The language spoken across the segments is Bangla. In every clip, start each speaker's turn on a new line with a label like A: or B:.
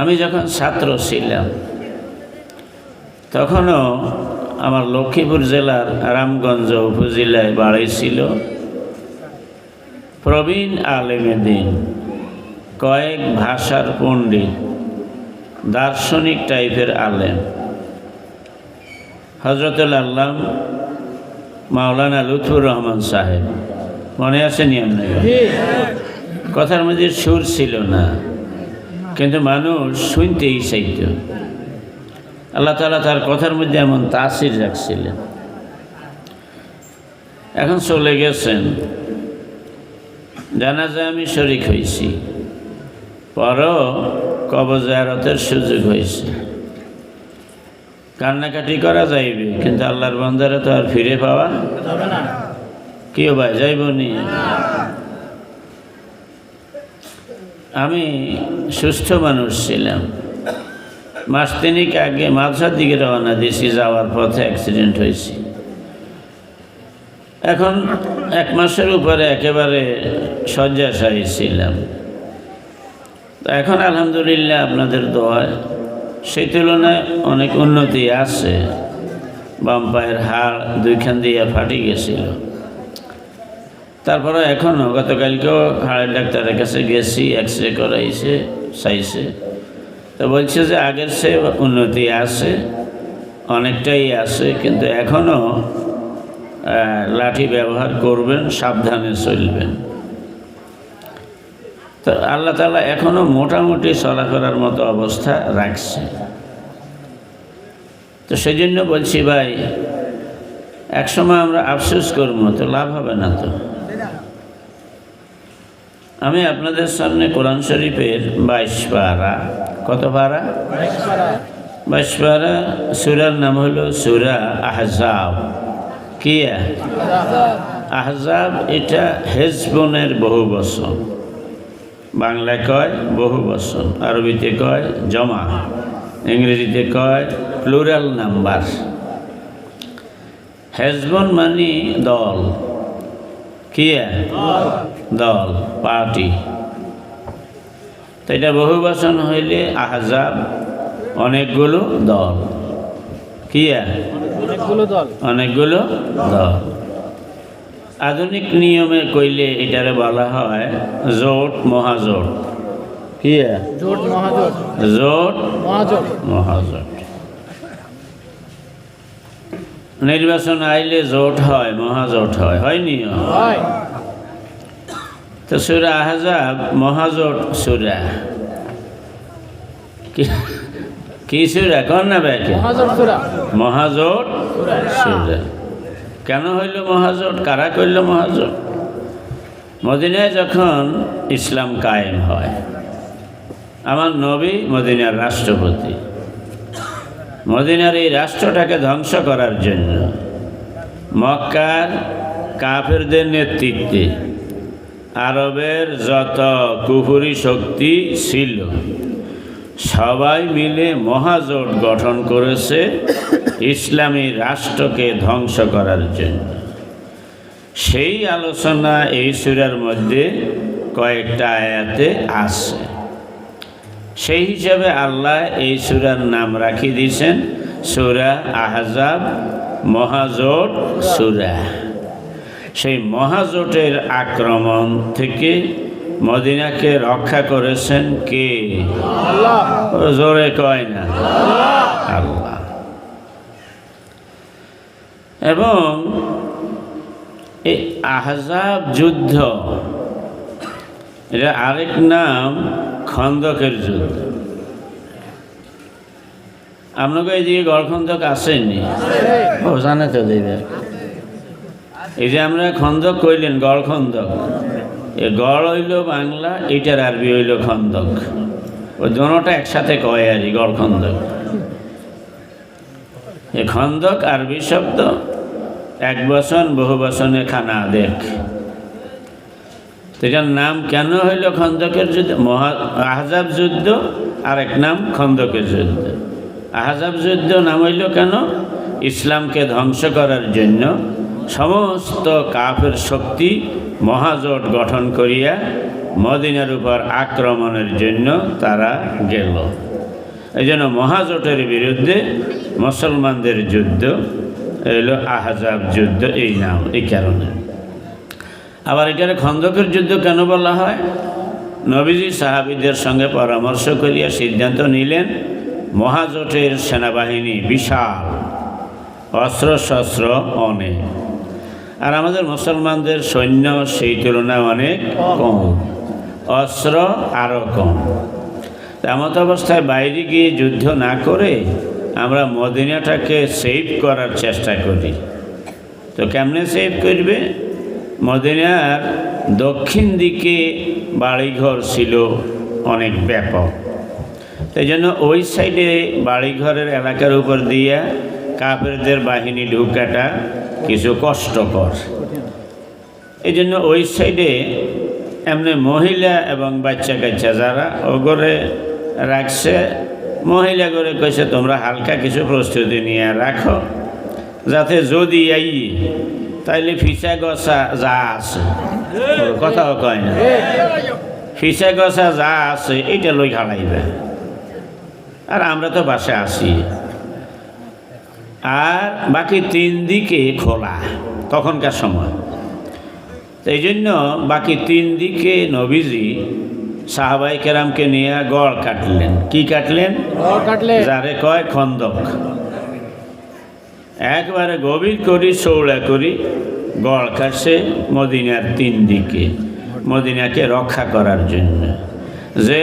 A: আমি যখন ছাত্র ছিলাম তখনও আমার লক্ষ্মীপুর জেলার রামগঞ্জ উপজেলায় বাড়ি ছিল। প্রবীণ আলেমেদিন কয়েক ভাষার পণ্ডিত দার্শনিক টাইপের আলেম। হজরতুল আল্লাম মাওলানা লুৎফুর রহমান সাহেব মনে আছে নিয়ম কথার মধ্যে সুর ছিল না। কিন্তু মানুষ শুনতেই চাইত আল্লাহ তালা তার কথার মধ্যে এমন তাসির রাখছিলেন। এখন চলে গেছেন। জানাজা আমি শরিক হয়েছি। পরও কবজারতের সুযোগ হয়েছে। কান্নাকাটি করা যাইবে কিন্তু আল্লাহর বন্দারে তো আর ফিরে পাওয়া কেউ ভাই যাইব নি আমি সুস্থ মানুষ ছিলাম। মাস তিনিক আগে মাদ্রাসার দিকে রওনা দিয়েছি, যাওয়ার পথে অ্যাক্সিডেন্ট হয়েছি। এখন এক মাসের উপরে একেবারে শয্যাশায়ী ছিলাম। এখন আলহামদুলিল্লাহ আপনাদের দোয়ায় সেই তুলনায় অনেক উন্নতি আছে। বাম পায়ের হাড় দুইখান দিয়ে ফাটি গেছিল। তারপরে এখনও গতকালকেও হাড়ের ডাক্তারের কাছে গেছি এক্স রে করাইছে, চাইছে। তো বলছে যে আগের সে উন্নতি আছে, অনেকটাই আছে, কিন্তু এখনও লাঠি ব্যবহার করবেন, সাবধানে চলবেন। তো আল্লাহ তালা এখনও মোটামুটি চলাফেরার মতো অবস্থা রাখছে। তো সেই জন্য বলছি ভাই, একসময় আমরা আফসোস করব, তো লাভ হবে না তো। আমি আপনাদের সামনে কোরআন শরীফের বাইশ পারা। কত পারা? বাইশ পারা। সুরার নাম হলো সুরা আহজাব। কি আহজাব এটা হেজবনের বহু বচন। বাংলায় কয় বহু বচন। আরবিতে কয় জমা। ইংরেজিতে কয় প্লুরাল নাম্বার। হেজবন মানি দল। কি দল পার্টি। তো এটা বহু বচন হইলে আহজাব অনেকগুলো দল। কি
B: অনেকগুলো দল।
A: অনেকগুলো দল। আধুনিক নিয়মে কইলে এটারে বলা হয় জোট মহাজোট। কি
B: জোট মহাজোট।
A: জোট
B: মহাজোট।
A: মহাজোট। নির্বাচন আইলে জোট হয় মহাজোট হয়। হয়নি
B: হয়।
A: তো সুরা আহজাব মহাজোট সুরা। কি- কি সুরা? কর না ব্যাকে
B: মহাজোট সুরা।
A: কেন হইল মহাজোট? কারা করল মহাজোট? মদিনায় যখন ইসলাম কায়েম হয় আমার নবী মদিনার রাষ্ট্রপতি। মদিনার এই রাষ্ট্রটাকে ধ্বংস করার জন্য মক্কার কাফেরদের নেতৃত্বে আরবের যত কুহুরি শক্তি ছিল, সবাই মিলে মহাজোট গঠন করেছে ইসলামী রাষ্ট্রকে ধ্বংস করার জন্য। সেই আলোচনা এই সুরার মধ্যে কয়েকটা আয়াতে আছে। সেই হিসাবে আল্লাহ এই সুরার নাম রাখি দিয়েছেন সুরা আহজাব মহাজোট সুরা। সেই মহাজোটের আক্রমণ থেকে মদিনাকে রক্ষা করেছেন কে?
B: আল্লাহ।
A: জোরে কয় না। আল্লাহ। এবং এই আহজাব যুদ্ধ এটা আরেক নাম খন্দকের যুদ্ধ আপনাকে এইদিকে গড়খন্দক আসেনি? ও জানে তো দেবে। এই যে আমরা খন্দক কইলেন গড় খন্দক। এ গড় হইল বাংলা এইটার আরবি হইল খন্দক। ওই দোনোটা একসাথে কয় আর কি গড় খন্দক। এ খন্দক আরবি শব্দ এক বসন বহু বচনে খানা দেখ। এটার নাম কেন হইল খন্দকের যুদ্ধ? মহা আহজাব যুদ্ধ আর এক নাম খন্দকের যুদ্ধ। আহজাব যুদ্ধ নাম হইল কেন? ইসলামকে ধ্বংস করার জন্য সমস্ত কাফের শক্তি মহাজোট গঠন করিয়া মদিনার উপর আক্রমণের জন্য তারা গেল। এই জন্য মহাজোটের বিরুদ্ধে মুসলমানদের যুদ্ধ, এলো আহজাব যুদ্ধ, এই নাম, এই কারণে। আবার এখানে খন্দকের যুদ্ধ কেন বলা হয়? নবীজি সাহাবিদের সঙ্গে পরামর্শ করিয়া সিদ্ধান্ত নিলেন, মহাজোটের সেনাবাহিনী বিশাল অস্ত্র শস্ত্র অনেক। আর আমাদের মুসলমানদের সৈন্য সেই তুলনায় অনেক কম, অস্ত্র আরও কম। এমত অবস্থায় বাইরে গিয়ে যুদ্ধ না করে আমরা মদিনাটাকে সেভ করার চেষ্টা করি। তো কেমনে সেভ করবে? মদিনার দক্ষিণ দিকে বাড়িঘর ছিল অনেক ব্যাপক। এই জন্য ওই সাইডে বাড়িঘরের এলাকার উপর দিয়া কাপেরদের বাহিনী ঢুকাটা কিছু কষ্টকর। এই জন্য ওই সাইডে এমনি মহিলা এবং বাচ্চা কাচ্চা যারা ওগরে রাখছে, মহিলা করে কইছে, তোমরা হালকা কিছু প্রস্তুতি নিয়ে রাখো, যাতে যদি আই তাইলে ফিসা গছা যা আছে কথাও কয় না। ফিসা গছা যা আছে এইটা লই খালাইবে আর আমরা তো বাসে আসি আর বাকি তিন দিকে খোলা তখনকার সময়। এই জন্য বাকি তিন দিকে নবীজি সাহাবাই কেরামকে নিয়ে গড় কাটলেন। কি কাটলেন?
B: ঘর কাটলে
A: যারে কয় খন্দক। একবারে গভীর করি চৌড়া করি গড় কাটছে মদিনার তিন দিকে মদিনাকে রক্ষা করার জন্য। যে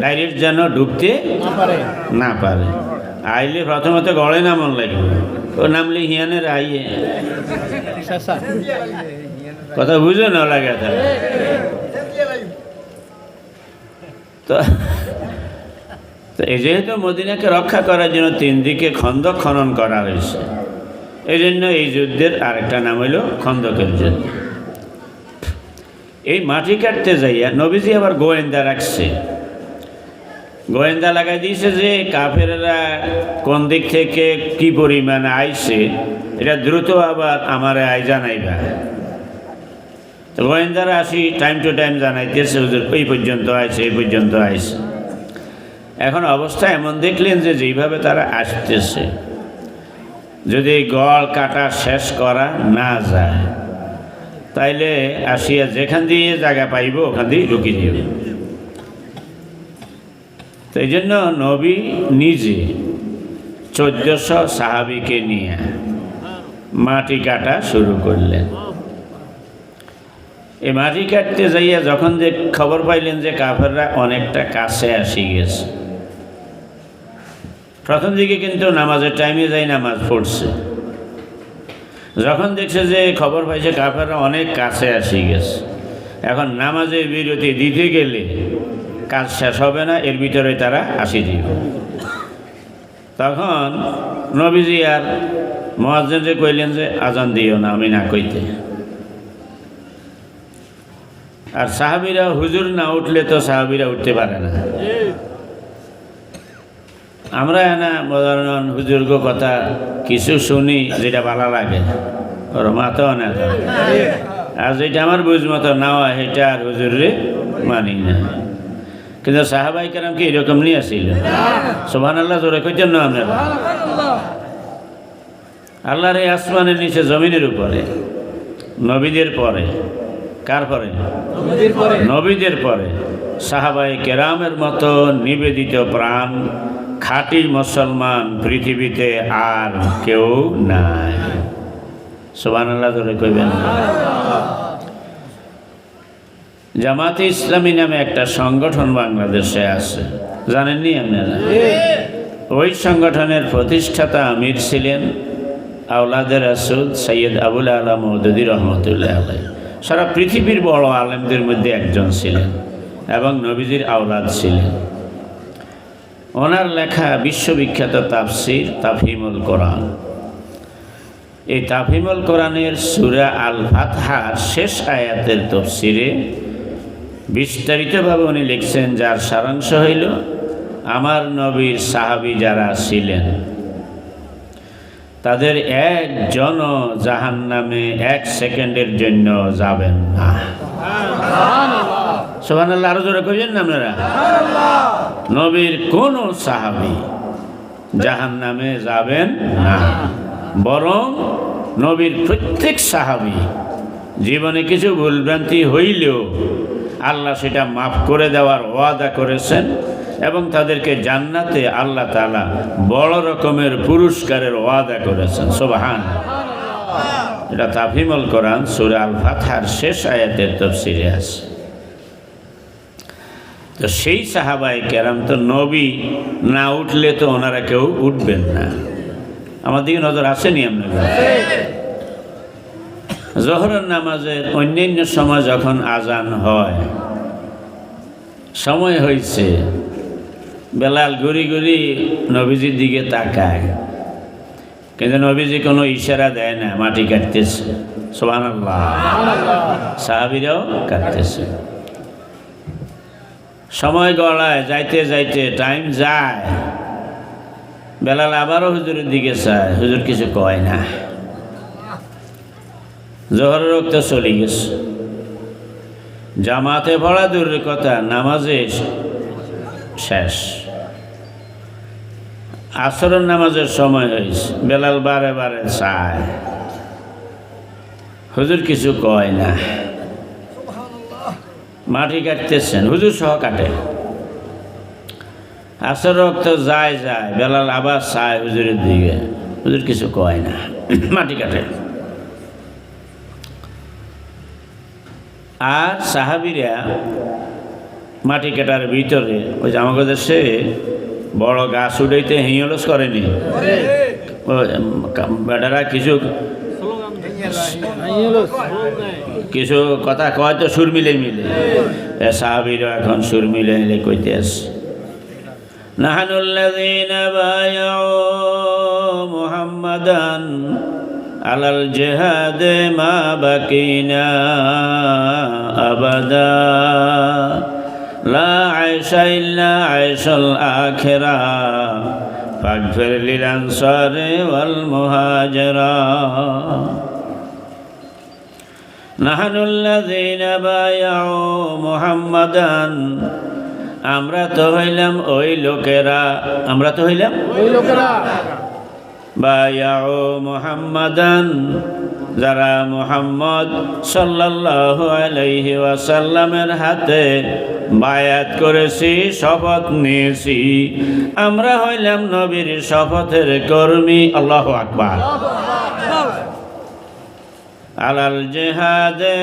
A: ডাইরেক্ট যেন ঢুকতে
B: না পারে।
A: আইলে প্রথমত গড়ে নামন লাগবে। ও নামলে হিয়ানের আইয়ে। কথা বুঝো না লাগে তো তো এই যেহেতু মদিনাকে রক্ষা করার জন্য তিন দিকে খন্দক খনন করা হয়েছে এই জন্য এই যুদ্ধের আরেকটা নাম হইল খন্দকের যুদ্ধ। এই মাটি কাটতে যাইয়া নবীজি আবার গোয়েন্দা রাখছে। গোয়েন্দা লাগাই দিয়েছে যে কাফেরা কোন দিক থেকে কি পরিমাণ আইছে, এটা দ্রুত আবার আমার আই জানাইবা। তো গোয়েন্দারা আসি টাইম টু টাইম জানাইতেছে এই পর্যন্ত আইছে, এই পর্যন্ত আইছে। এখন অবস্থা এমন দেখলেন যে যেইভাবে তারা আসতেছে। যদি গড় কাটা শেষ করা না যায়, তাইলে আসিয়া যেখান দিয়ে জায়গা পাইব, ওখান দিয়ে ঢুকিয়ে দিবে তো এই জন্য নবী নিজে চোদ্দশো সাহাবিকে নিয়ে মাটি কাটা শুরু করলেন। এই মাটি কাটতে যাইয়া যখন যে খবর পাইলেন যে কাফেররা অনেকটা কাছে আসি গেছে প্রথম দিকে কিন্তু নামাজের টাইমে যাই নামাজ পড়ছে। যখন দেখছে যে খবর পাইছে কাফেররা অনেক কাছে আসি গেছে। এখন নামাজে বিরতি দিতে গেলে কাজ শেষ হবে না, এর ভিতরে তারা আসি দিবে। তখন নবীজি আর মহাজনকে কইলেন যে, আজান দিও না, আমি না কইতে। আর সাহাবিরা হুজুর না উঠলে তো সাহাবিরা উঠতে পারে না। আমরা না মদান হুজুর্গ কথা কিছু শুনি যেটা ভালো লাগে। ওর মাথাও না আর যেটা আমার বুঝ মতো না হয় সেটা আর হুজুরে মানি না। কিন্তু সাহাবাই কেরাম কি এরকম নিয়ে আসছিল সোহান আল্লাহ জোরে কইতেন না আপনারা? আল্লাহর এই আসমানের নিচে জমিনের উপরে। নবীদের পরে। কার পরে?
B: পরে।
A: নবীদের পরে। সাহাবাই কেরামের মতো নিবেদিত প্রাণ খাঁটি মুসলমান পৃথিবীতে আর কেউ নাই। সোবান আল্লাহ ধরে কইবেন। জামাতে ইসলামী নামে একটা সংগঠন বাংলাদেশে আছে। জানেননি আপনারা? ওই সংগঠনের প্রতিষ্ঠাতা আমির ছিলেন আউলাদের রাসুল সৈয়দ আবুল আলা মৌদুদি রহমতুল্লাহ আলাই সারা পৃথিবীর বড় আলেমদের মধ্যে একজন ছিলেন এবং নবীজির আওলাদ ছিলেন। ওনার লেখা বিশ্ববিখ্যাত তাফসির তাফহিমুল কোরআন। এই তাফহিমুল কোরআনের সুরা আল ফাতহার শেষ আয়াতের তফসিরে বিস্তারিতভাবে উনি লিখছেন, যার সারাংশ হইল, আমার নবীর সাহাবি যারা ছিলেন, তাদের একজন জাহান নামে এক সেকেন্ডের জন্য যাবেন না। সোহান আল্লাহ আরও জোরে কইবেন না আপনারা? নবীর কোন সাহাবি জাহান নামে যাবেন না। বরং নবীর প্রত্যেক সাহাবি জীবনে কিছু ভুলভ্রান্তি হইলেও আল্লাহ সেটা মাফ করে দেওয়ার ওয়াদা করেছেন এবং তাদেরকে জান্নাতে আল্লাহ তাআলা বড় রকমের পুরস্কারের ওয়াদা করেছেন। সোবাহান এটা তাফিমল কোরআন সুরে আল ফাতহার শেষ আয়াতের তফসিরে আছে। তো সেই সাহাবাই কেরাম তো নবী না উঠলে তো ওনারা কেউ উঠবেন না। আমার দিকে নজর আসেনি আপনাদের জহরের নামাজের অন্যান্য সময় যখন আজান হয়, সময় হয়েছে বেলাল ঘুরি ঘুরি নবীজির দিকে তাকায়। কিন্তু নবীজি কোনো ইশারা দেয় না, মাটি কাটতেছে। সোহান সাহাবিরাও কাটতেছে। সময় গড়ায়, যাইতে যাইতে টাইম যায়। বেলাল আবারও হুজুরের দিকে চায়, হুজুর কিছু কয় না। জহরের রক্ত চলে গেছে। জামাতে পড়া দূরের কথা, নামাজে শেষ। আসরের নামাজের সময় হয়েছে, বেলাল বারে বারে চায়। হুজুর কিছু কয় না। মাটি কাটতেছেন হুজুর সহ কাটে। আসর রক্ত যায় যায় বেলাল আবার চায় হুজুরের দিকে। হুজুর কিছু কয় না মাটি কাটে। আর সাহাবিরা মাটি কাটার ভিতরে ওই যে আমাদের দেশে বড় গাছ উঠাইতে হিঁয়লস করেনি। বেটারা কিছু কিছু কথা কয় তো সুর মিলে মিলে এ সাহাবিরও এখন সুর মিলে মিলে কইতে আছে نحن الذين بايعوا محمدا على الجهاد ما بقينا أبدا لا عيش إلا عيش الآخرة فاغفر للأنصار والمهاجرة نحن الذين بايعوا محمدا আমরা তো হইলাম ওই লোকেরা আমরা তো হইলাম
B: ওই লোকেরা
A: বায়াও মুহাম্মাদান যারা মুহাম্মদ সাল্লাল্লাহু আলাইহি ওয়াসাল্লামের হাতে বায়াত করেছি শপথ নিয়েছি আমরা হইলাম নবীর শপথের কর্মী আল্লাহু আকবার আলাল জেহাদে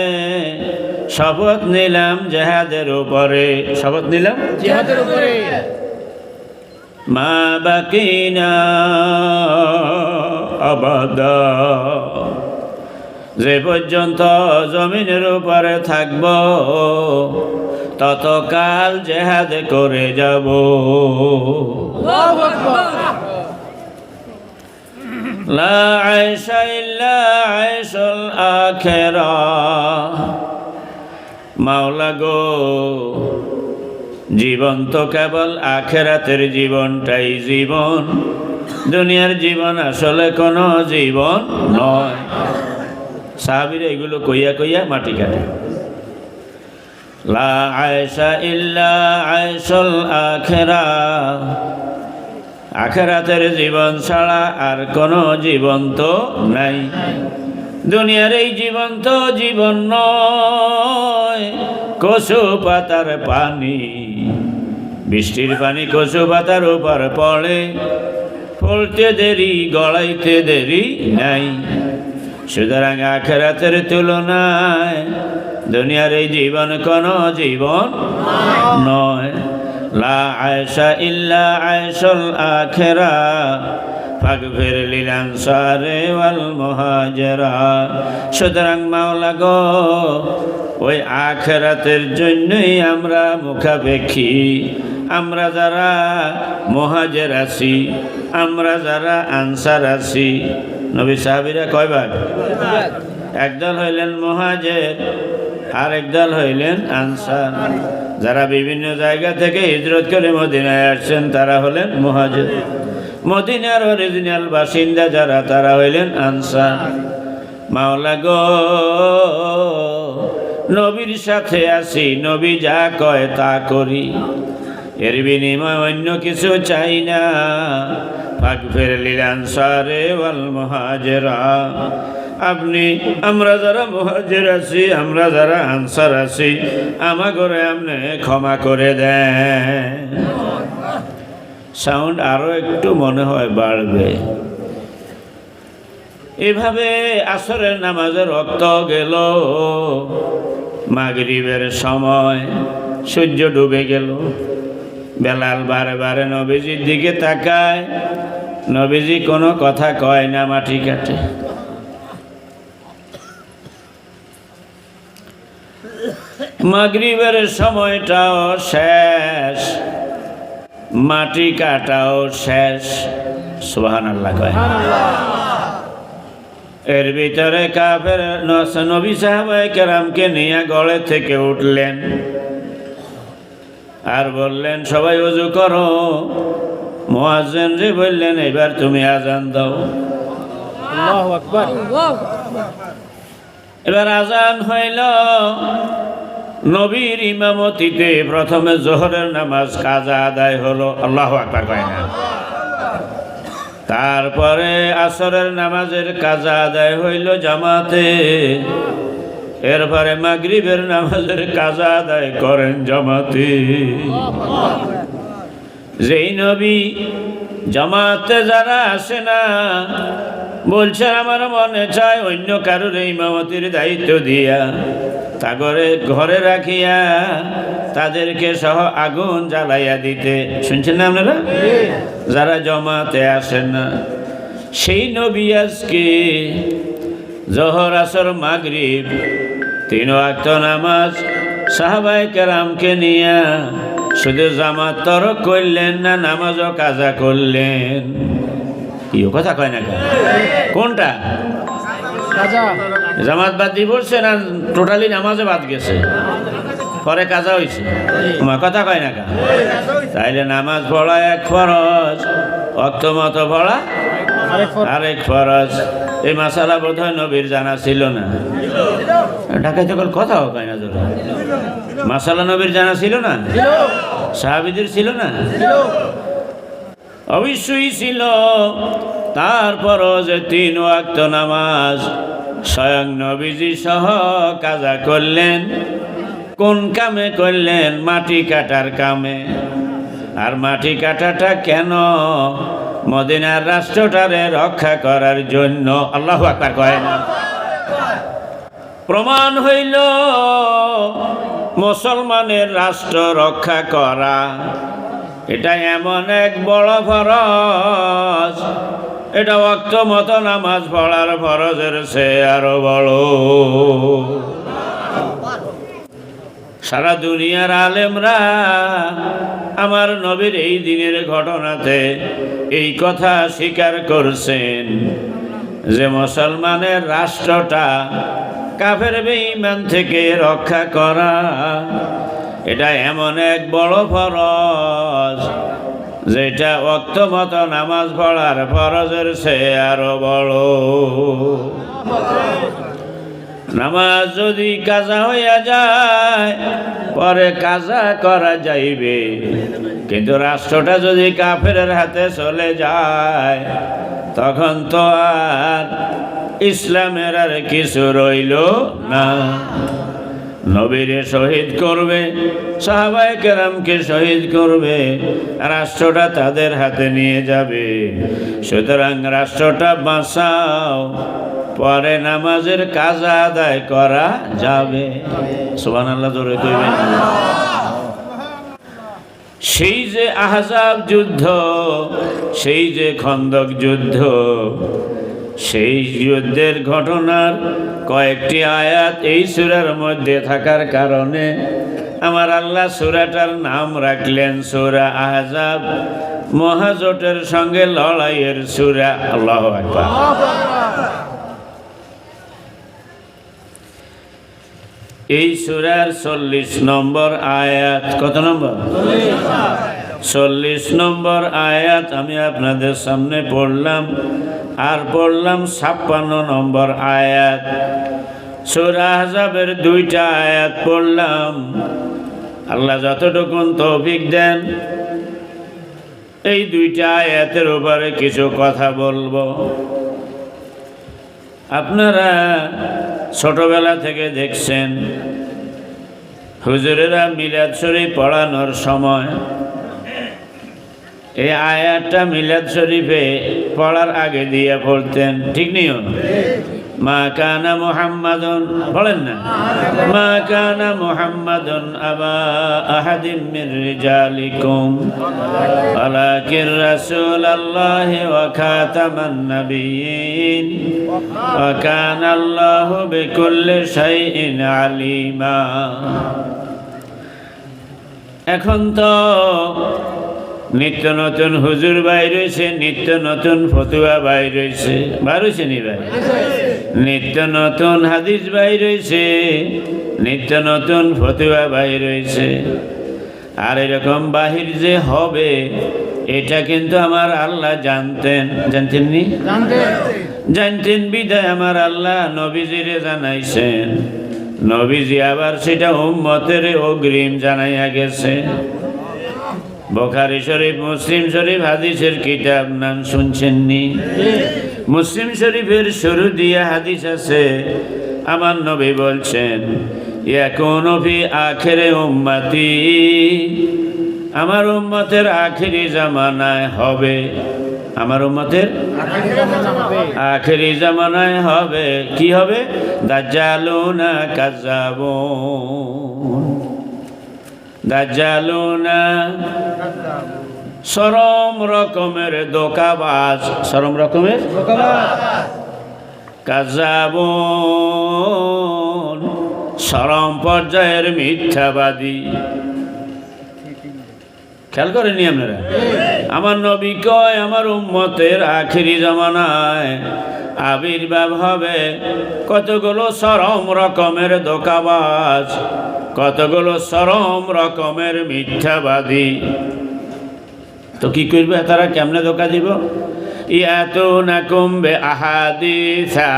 A: শপথ নিলাম জেহাদের উপরে। শপথ নিলাম?
B: জিহাদের উপরে।
A: মা বাকিনা আবাদা যে পর্যন্ত জমিনের উপরে থাকব ততকাল জেহাদ করে যাব। মাওলা গো, জীবন তো কেবল আখেরাতের জীবনটাই জীবন। দুনিয়ার জীবন আসলে কোনো জীবন নয়। সাহাবিরা এগুলো কইয়া কইয়া মাটি কাটে। লা আয়সা ইল্লা আয়সুল আখেরা। আখেরাতের জীবন ছাড়া আর কোনো জীবন তো নাই। দুনিয়ার এই জীবন তো জীবন নয়। কচু পাতার পানি বৃষ্টির পানি কচু পাতার উপর পড়ে। ফলতে দেরি গড়াইতে দেরি নাই। সুতরাং আখেরাতের তুলনায় দুনিয়ার এই জীবন কোনো জীবন নয়। লা আয়সা ইল্লা আয়সল আখেরা। ফাগফির লিল আনসারে ওয়াল মুহাজিরা। সুতরাং মাওলা গো ওই আখেরাতের জন্যই আমরা মুখাপেক্ষী। আমরা যারা মহাজের আছি আমরা যারা আনসার আছি। নবী সাহাবিরা কয় ভাগ একদল হইলেন মহাজের আর একদল হইলেন আনসার। যারা বিভিন্ন জায়গা থেকে হিজরত করে মদিনায় আসছেন, তারা হলেন মহাজের। মদিনার অরিজিনাল বাসিন্দা যারা, তারা হইলেন আনসার। মাওলা গো, নবীর সাথে আসি, নবী যা কয় তা করি। এর বিনিময় অন্য কিছু চাই না। ফাঁক ফের আনসারে ওয়াল মহাজেরা। আপনি, আমরা যারা মহাজের আছি, আমরা যারা আনসার আছি আমা করে আপনি ক্ষমা করে দেন। সাউন্ড আরও একটু মনে হয় বাড়বে। এভাবে আসরের নামাজের রক্ত গেল। মাগরিবের সময় সূর্য ডুবে গেল। বেলাল বারে বারে নবীজির দিকে তাকায়। নবীজি কোনো কথা কয় না মাটি কাটে। মাগরিবের সময়টাও শেষ। মাটি কাটাও শেষ। আল্লাহ কয়। এর ভিতরে কাফের নস- নবী সাহাবাই কেরামকে নিয়ে গড়ে থেকে উঠলেন। আর বললেন সবাই অজু করো। মহাজেন রে বললেন এবার তুমি আজান দাও। এবার আজান হইল। নবীর ইমামতিতে প্রথমে জোহরের নামাজ কাজা আদায় হলো, আল্লাহ আকবার কয় না। তারপরে আসরের নামাজের কাজা আদায় হইল জামাতে। এরপরে মাগরিবের নামাজের কাজা আদায় করেন জামাতে। যেই নবী জামাতে যারা আসে না বলছে আমার মনে চায় অন্য কারোর ইমামতির দায়িত্ব দিয়া। তা করে ঘরে রাখিয়া তাদেরকে সহ আগুন জ্বালাইয়া দিতে। শুনছেন না আপনারা? যারা জমাতে আসেন না। সেই নবী আজকে জহর, আসর, মাগরিব তিন আক্ত নামাজ সাহাবাই কেরামকে নিয়া শুধু জামাত তরক করলেন না নামাজও কাজা করলেন? ইও কথা কয় না কোনটা? জামাত বাদ দিয়ে বলছে না টোটালি নামাজে বাদ গেছে। পরে কাজা হয়েছে আমার কথা কয় না কেন? তাইলে নামাজ পড়া এক ফরজ অক্ত মতো পড়া
B: আরেক
A: ফরজ। এই মাসালা বোধ হয় নবীর জানা ছিল না। ঢাকায় তখন কথা হোক না তোরা মাসালা নবীর জানা ছিল না? সাহাবিদের ছিল না? অবশ্যই ছিল। তারপরও যে তিন ওয়াক্ত নামাজ স্বয়ং নবীজি সহ কাজা করলেন, কোন কামে করলেন, মাটি কাটার কামে। আর মাটি কাটাটা কেন? মদিনার রাষ্ট্রটারে রক্ষা করার জন্য। আল্লাহ আকবার কয় না। প্রমাণ হইল, মুসলমানের রাষ্ট্র রক্ষা করা। এটা এমন এক বড় ফরজ এটা অক্ত মতো নামাজ পড়ার ফরজের সে আরও বড় সারা দুনিয়ার আলেমরা আমার নবীর এই দিনের ঘটনাতে এই কথা স্বীকার করছেন যে মুসলমানের রাষ্ট্রটা কাফের বেঈমান থেকে রক্ষা করা, এটা এমন এক বড় ফরজ। যেটা অক্ত মতো নামাজ পড়ার ফরজের সে আরও বড়। নামাজ যদি কাজা হইয়া যায়, পরে কাজা করা যাইবে। কিন্তু রাষ্ট্রটা যদি কাফের হাতে চলে যায়, তখন তো আর ইসলামের আর কিছু রইল না। নবীরে শহীদ করবে সাহাবাই কেরামকে শহীদ করবে, রাষ্ট্রটা তাদের হাতে নিয়ে যাবে। সুতরাং রাষ্ট্রটা বাঁচাও, পরে নামাজের কাজা আদায় করা যাবে। সুবান আল্লাহ ধরে কইবেন। সেই যে আহজাব যুদ্ধ, সেই যে খন্দক যুদ্ধ সেই যুদ্ধের ঘটনার কয়েকটি আয়াত এই সুরার মধ্যে থাকার কারণে আমার আল্লাহ সুরাটার নাম রাখলেন সুরা আহজাব। মহাজোটের সঙ্গে লড়াইয়ের সুরা, আল্লাহ এই সুরার চল্লিশ নম্বর আয়াত, কত নম্বর? চল্লিশ নম্বর আয়াত আমি আপনাদের সামনে পড়লাম। আর পড়লাম ছাপ্পান্ন নম্বর আয়াত। সুরা আহজাবের দুইটা আয়াত পড়লাম। আল্লাহ যতটুকুন তৌফিক দেন, এই দুইটা আয়াতের উপরে কিছু কথা বলব। আপনারা ছোটবেলা থেকে দেখছেন, হুজুরেরা মিলাদ শরীফ পড়ানোর সময় এই আয়াতটা মিলাদ শরীফে পড়ার আগে দিয়ে পড়তেন, ঠিক নিও মা কানা মুহাম্মাদুন, বলেন না? মা কানা মুহাম্মাদুন আবা আহাদিম মির রিজালিকুম ওয়ালাকিন রাসূলুল্লাহি ওয়া খাতামান নাবিয়িন, ওয়া কানা আল্লাহু বিকুল্লি শাইইন আলিমা। এখন তো নিত্য নতুন হুজুর বাই রয়েছে নিত্য নতুন ফতুয়া বাই রয়েছে। বারোছে নি ভাই? নিত্য নতুন হাদিস বাই রয়েছে নিত্য নতুন ফতুয়া বাই রয়েছে। আর এরকম বাহির যে হবে, এটা কিন্তু আমার আল্লাহ জানতেন। জানতেন নি? জানতেন। বিদায় আমার আল্লাহ নবীজিরে জানাইছেন। নবীজি আবার সেটা উম্মতের অগ্রিম জানাইয়া গেছে। বোখারি শরীফ, মুসলিম শরীফ, হাদিসের কিতাব নাম শুনছেননি? মুসলিম শরীফের শুরু দিয়ে হাদিস আছে। আমার নবী বলছেন এখন ফি আখেরে উম্মাতি। আমার উম্মতের আখেরি জামানায় হবে। আমার উম্মতের আখেরি জামানায় হবে। কি হবে? দাজ্জালুনা কাযাবুন। সরম রকমের দোকাবাজ। সরম রকমের কাজাবন। সরম পর্যায়ের মিথ্যাবাদী। খেয়াল করেনি আপনারা? আমার নবী কয়, আমার উম্মতের আখিরি জমানায় আবির্ভাব হবে কতগুলো সরম রকমের দোকাবাজ? কতগুলো সরম রকমের মিথ্যাবাদী। তো কি করবে তারা? কেমনে ধোকা দিব? ইয়াত না কমবে আহাদিসা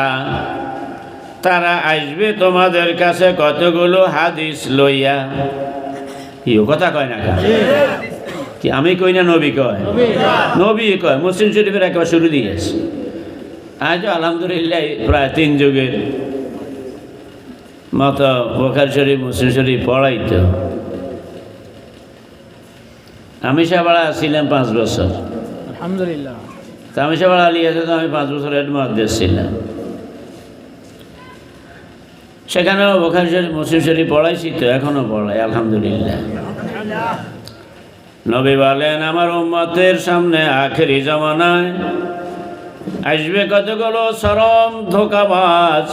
A: তারা আসবে তোমাদের কাছে কতগুলো হাদিস লইয়া। ইও কথা কয় না? কি আমি কই না নবী কয়? নবী কয়, মুসলিম শরীফের একেবারে শুরু দিয়েছে আজ আলহামদুলিল্লাহ, প্রায় তিন যুগের মতো বোখার শরীফ মুসলিম শরীফ পড়াইতো। আমি সাবাড়া ছিলাম পাঁচ বছর।
B: আলহামদুলিল্লাহ।
A: তা আমি সাবাড়া আলিয়াতে তো আমি পাঁচ বছর হেড মহাদেশ ছিলাম। সেখানেও বোখার শরীফ মুসলিম শরীফ পড়াইছি তো এখনও পড়াই আলহামদুলিল্লাহ। নবী বলেন আমার উম্মতের সামনে আখেরি জমানায় আসবে কতগুলো সরম ধোকাবাজ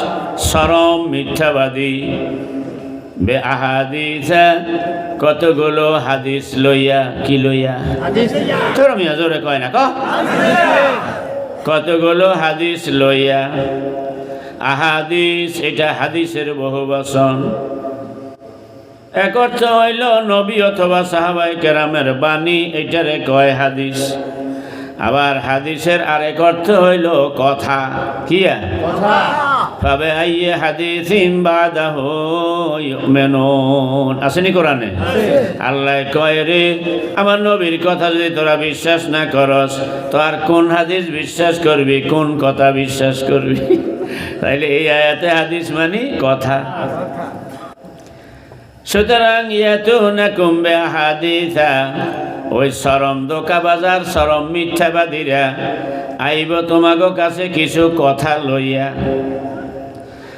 A: সরম মিথ্যাবাদী। বে আহাদিসা কতগুলো হাদিস লইয়া কি লইয়া?
B: হাদিস
A: তোর মিয়া জোরে কয় না ক? কতগুলো হাদিস লইয়া। আহাদিস এটা হাদিসের বহু বচন। এক অর্থ হইল নবী অথবা সাহাবাই কেরামের বাণী এটারে কয় হাদিস? আবার হাদিসের আরেক অর্থ হইল কথা। কিয়া? পাবে আইয়ে ইউমিনুন। আসেনি কোরআনে? আল্লাহ কয় রে আমার নবীর কথা যদি তোরা বিশ্বাস না করস তো আর কোন হাদিস বিশ্বাস করবি কোন কথা বিশ্বাস করবি? তাইলে এই আয়াতে হাদিস মানে কথা। সুতরাং ইয়াতু না কুম্বে হাদিসা ওই সরম দোকা বাজার সরম মিথ্যাবাদীরা। আইব তোমাগো কাছে কিছু কথা লইয়া।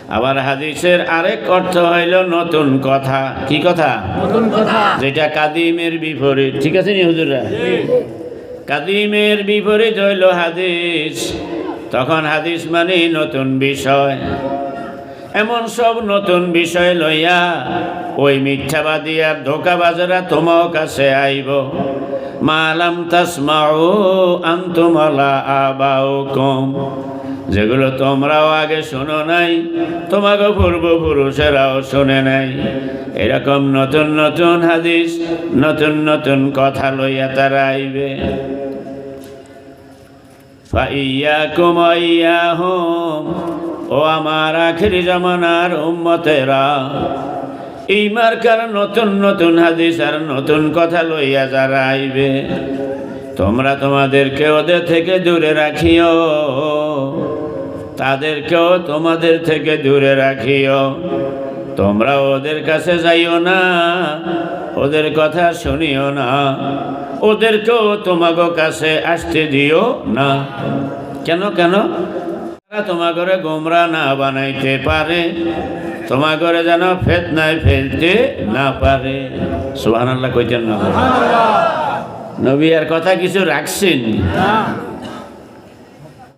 A: আবার হাদিসের আরেক অর্থ হইল নতুন কথা। কি কথা?
B: নতুন কথা।
A: যেটা কাদিমের বিপরীত। ঠিক আছে নি হুজুরা কাদিমের বিপরীত হইল হাদিস। তখন হাদিস মানে নতুন বিষয়। এমন সব নতুন বিষয় লইয়া ওই মিথ্যাবাদী আর ধোকাবাজরা তোমার কাছে আইব। মালাম তাসমাউ আন্তুমলা আবাও কম যেগুলো তোমরাও আগে শোনো নাই তোমাকে পূর্বপুরুষেরাও শোনে নাই। এরকম নতুন নতুন হাদিস, নতুন নতুন কথা লইয়া তারা আইবে। ফাইয়াকুম ইয়াহুম ও আমার আখেরি জামানার উম্মতেরা, এই মার্কার নতুন নতুন হাদিস আর নতুন কথা লইয়া যারা আইবে, তোমরা তোমাদেরকে ওদের থেকে দূরে রাখিও, তাদেরকেও তোমাদের থেকে দূরে রাখিও। তোমরা ওদের কাছে যাইও না, ওদের কথা শুনিও না, ওদেরকেও তোমাকে কাছে আসতে দিও না। কেন কেন? তোমার ঘরে গোমরা না বানাইতে পারে। তোমার ঘরে যেন ফেতনায় ফেলতে না পারে। সুহান আল্লাহ কইতেন না। নবী আর কথা কিছু রাখছেন।
B: না।